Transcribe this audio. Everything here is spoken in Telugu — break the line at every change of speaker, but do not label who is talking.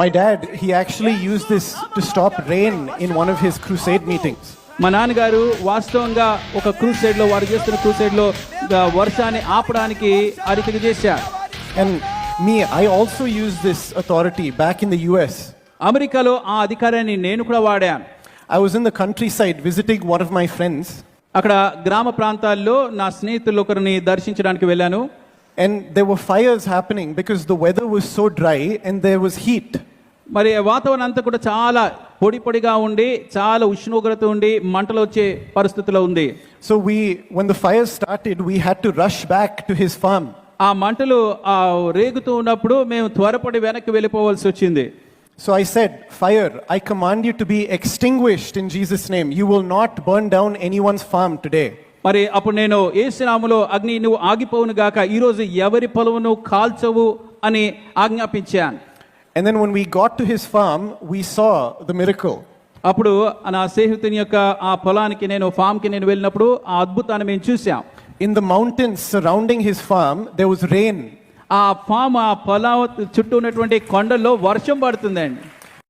My dad, he actually used this to stop rain in one of his crusade meetings.
మా నాన్నగారు వాస్తవంగా ఒక క్రూసైడ్ లో వారు చేస్తున్న క్రూసైడ్ లో ద- వర్షాన్ని ఆపడానికి అరికలు చేశారు
And me, I also used this authority back in the US.
అమెరికాలో ఆ అధికారాన్ని నేను కూడా వాడాను
I was in the countryside visiting one of my friends,
అక్కడ గ్రామ ప్రాంతాల్లో నా స్నేహితులు ఒకరిని దర్శించడానికి వెళ్ళాను
and there were fires happening because the weather was so dry and there was heat.
మరి వాతావరణం అంతా కూడా చాలా పొడి పొడిగా ఉండి చాలా ఉష్ణోగ్రత ఉండి మంటలు వచ్చే పరిస్థితిలో ఉంది
So we, when the fires started, we had to rush back to his farm.
ఆ మంటలు ఆ రేగుతూ ఉన్నప్పుడు మేము త్వరపడి వెనక్కి వెళ్ళిపోవాల్సి వచ్చింది
So I said, Fire, I command you to be extinguished in Jesus' name. You will not burn down anyone's farm today.
మరి అప్పుడు నేను ఏసునాములో అగ్ని నువ్వు ఆగిపోవును గాక ఈరోజు ఎవరి పొలవును కాల్చవు అని ఆజ్ఞాపించాను
and then when we got to his farm we saw the miracle
అప్పుడు నా స్నేహితుని యొక్క ఆ పొలానికి నేను ఫామ్కి నేను వెళ్ళినప్పుడు ఆ అద్భుతాన్ని మేము చూసాం
in the mountains surrounding his farm they was rain
ఆ ఫామ్ ఆ పొలం చుట్టూ ఉన్నటువంటి కొండల్లో వర్షం పడుతుందండి.